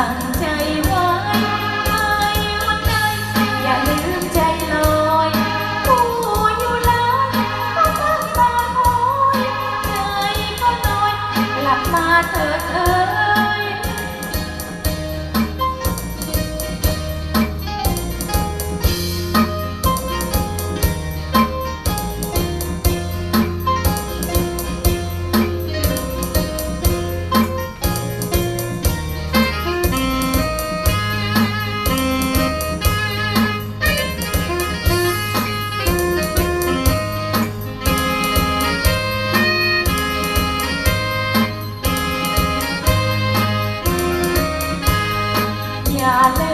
ตั้งใจไว้วันใดอย่าลืมใจลอยผู้อยู่หลังก็ทั้งตาหอยใจก็นอยกลับมาเถิดเอ่ nhà lên